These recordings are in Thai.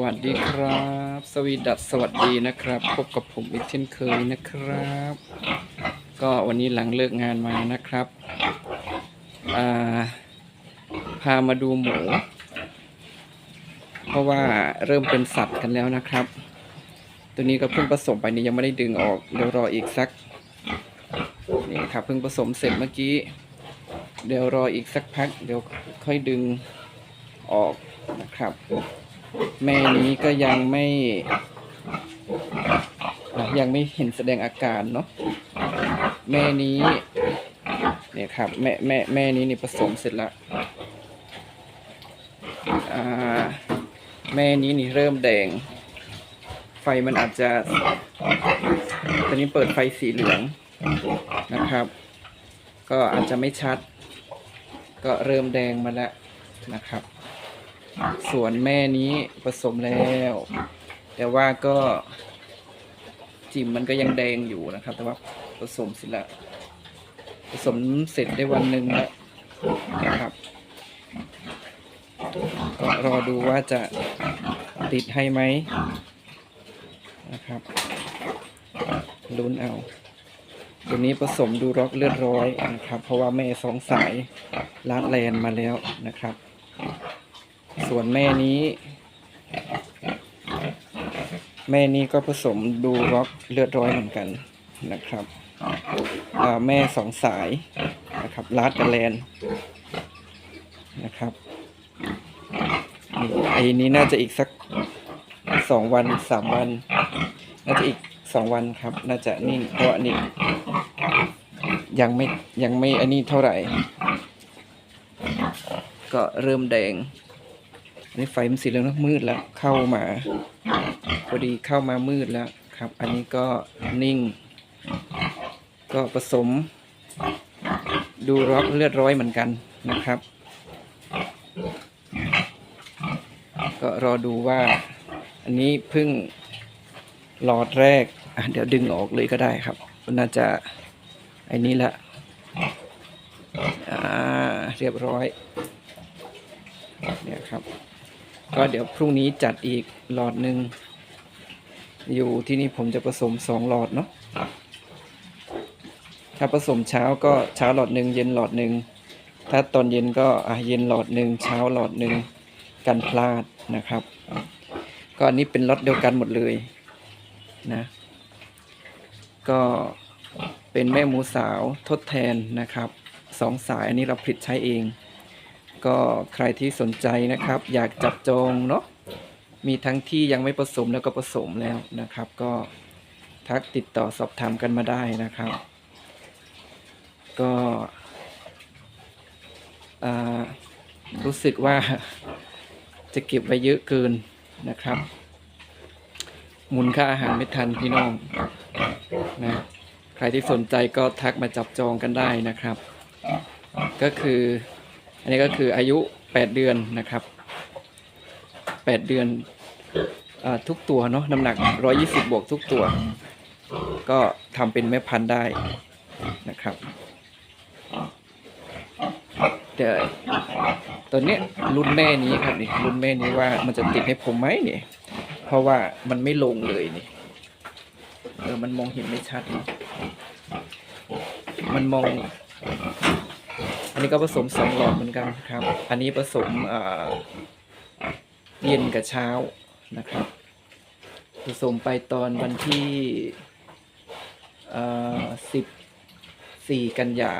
วัสดีครับ สวีดัสสวัสดีนะครับ พบกับผมอีกเช่นเคยนะครับ ก็วันนี้หลังเลิกงานมานะครับาพามาดูหมู เพราะว่าเริ่มเป็นสัตว์กันแล้วนะครับ ตัวนี้ก็เพิ่งผสมไปนี่ยังไม่ได้ดึงออกเดี๋ยวรออีกสักนี่ครับเพิ่งผสมเสร็จเมื่อกี้ เดี๋ยวรออีกสักพัก เดี๋ยวค่อยดึงออกนะครับ แม่นี้ก็ยังไม่ ยังไม่เห็นแสดงอาการเนาะแม่นี้ เนี่ยครับ แม่แม่แม่นี้นี่ผสมเสร็จล้วอ่าแม่นี้นี่เริ่มแดง ไฟมันอาจจะ ตอนนี้เปิดไฟสีเหลืองนะครับ ก็อาจจะไม่ชัด ก็เริ่มแดงมาแล้วนะครับ ส่วนแม่นี้ผสมแล้ว แต่ว่าก็จิมมันก็ยังแดงอยู่นะครับ แต่ว่าผสมเสร็จแล้วผสมเสร็จได้วันหนึ่งแล้วนะครับก็รอดูว่าจะติดให้ไหมนะครับลุ้นเอาตัวนี้ผสมดูร็อกเลือดร้อยนะครับ เพราะว่าแม่สองสายลาดแลนมาแล้วนะครับ ส่วนแม่นี้ แม่นี้ก็ผสมดูร็อกเลือดร้อยเหมือนกันนะครับแม่สองสายนะครับลาดกับแลนนะครับนี่ไอ้นี้น่าจะอีกสักสองวันสามวัน น่าจะอีกสองวันครับ น่าจะนิ่งเพราะนนี้ยังไม่ยังไม่อันนี้เท่าไหร่ ก็เริ่มแดง นนี้ไฟมันสีเหลืองแล้วมืดแล้วเข้ามาพอดีเข้ามามืดแล้วครับ อันนี้ก็นิ่ง ก็ผสม ดูร็อกเลือดร้อยเหมือนกันนะครับ ก็รอดูว่า อันนี้เพิ่งหลอดแรกเดี๋ยวดึงออกเลยก็ได้ครับ น่าจะไอ้นี้ละอ่าเรียบร้อยเนี่ยครับ ก็เดี๋ยวพรุ่งนี้จัดอีกหลอดหนึ่ง อยู่ที่นี่ผมจะผสมสองหลอดเนาะถ้าผสมเช้าก็เช้าหลอดหนึ่งเย็นหลอดหนึ่งถ้าตอนเย็นก็อะเย็นหลอดหนึ่งเช้าหลอดหนึ่งกันพลาดนะครับ ก็อันนี้เป็นล็อตเดียวกันหมดเลยนะ ก็เป็นแม่หมูสาวทดแทนนะครับสองสายอันนี้เราผลิตใช้เอง ก็ใครที่สนใจนะครับ อยากจับจองเนาะมีทั้งที่ยังไม่ผสมแล้วก็ผสมแล้วนะครับ ก็ทักติดต่อสอบถามกันมาได้นะครับ ก็รู้สึกว่าจะเก็บไว้เยอะเกินนะครับ หมุนค่าอาหารไม่ทันพี่น้องนะใครที่สนใจก็ทักมาจับจองกันได้นะครับ ก็คือ อันนี้ก็คืออายุ 8 เดือนนะครับ 8 เดือนอทุกตัวเนาะน้ำหนัก 120 บวกทุกตัว ก็ทำเป็นแม่พันธุ์ได้นะครับเดี๋ยวตัวนี้รุ่นแม่นี้ครับนี่รุ่นแม่นี้ว่ามันจะติดให้ผมไหมเนี่ยเพราะว่ามันไม่ลงเลยนี่เออมันมองเห็นไม่ชัดนะมันมอง นนี้ก็ผสมสองหลอดเหมือนกันครับ อันนี้ผสมเย็นกับเช้านะครับ ผสมไปตอนวันที่สิบสี่กันยา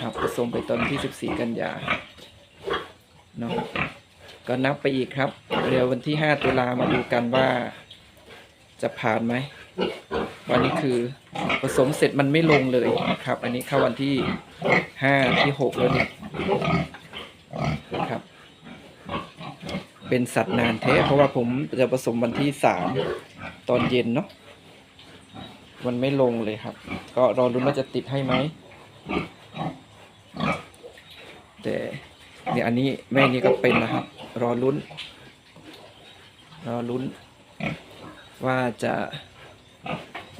ครับผสมไปตอนที่สิบสี่กันยาเนาะก็นับไปอีกครับ เดี๋ยววันที่ห้าตุลามาดูกันว่าจะผ่านไหม วันนี้คือผสมเสร็จมันไม่ลงเลยนะครับ อันนี้เข้าวันที่ ห้าที่หกแล้วเนี่ยครับ เป็นสัตว์นานแท้เพราะว่าผมจะผสมวันที่สามตอนเย็นเนาะมันไม่ลงเลยครับ ก็รอรุ้นว่าจะติดให้ไหม แต่เนี่ยอันนี้แม่นี้ก็เป็นนะครับ รอลุ้น รอลุ้น ว่าจะ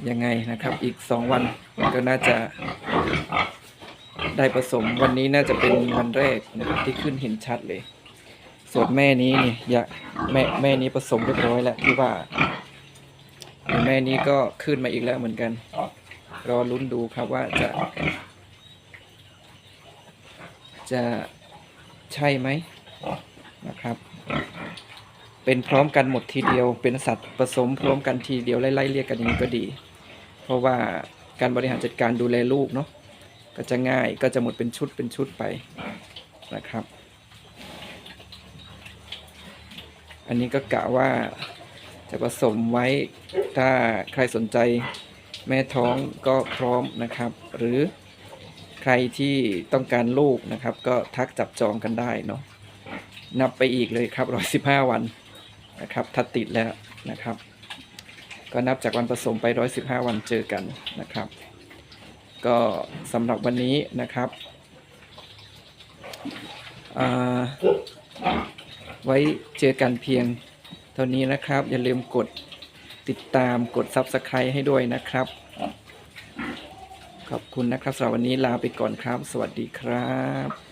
ยังไงนะครับ อีกสองวันก็น่าจะ ได้ผสมวันนี้น่าจะเป็นวันแรกนะครับที่ขึ้นเห็นชัดเลย ส่วนแม่นี้นี่อยาแม่แม่นี้ผสมเรียบร้อยแล้วที่ว่าแม่นี้ก็ขึ้นมาอีกแล้วเหมือนกัน รอลุ้นดูครับว่าจะ จะใช่ไหมนะครับ เป็นพร้อมกันหมดทีเดียว เป็นสัตว์ผสมพร้อมกันทีเดียวไล่ๆเรียกกันอย่างนี้ก็ดี เพราะว่าการบริหารจัดการดูแลลูกเนาะ ก็จะง่ายก็จะหมดเป็นชุดเป็นชุดไปนะครับ อันนี้ก็กะว่าจะผสมไว้ถ้าใครสนใจแม่ท้องก็พร้อมนะครับ หรือใครที่ต้องการลูกนะครับ ก็ทักจับจองกันได้เนาะนับไปอีกเลยครับร้อยสิบห้าวันนะครับถ้าติดแล้วนะครับ ก็นับจากวันผสมไปร้อยสิบห้าวันเจอกันนะครับ ก็สำหรับวันนี้นะครับไว้เจอกันเพียงเท่านี้นะครับ อย่าลืมกดติดตามกด Subscribe ให้ด้วยนะครับ ขอบคุณนะครับสำหรับวันนี้ลาไปก่อนครับ สวัสดีครับ